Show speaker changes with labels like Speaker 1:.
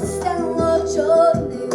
Speaker 1: стало чорним.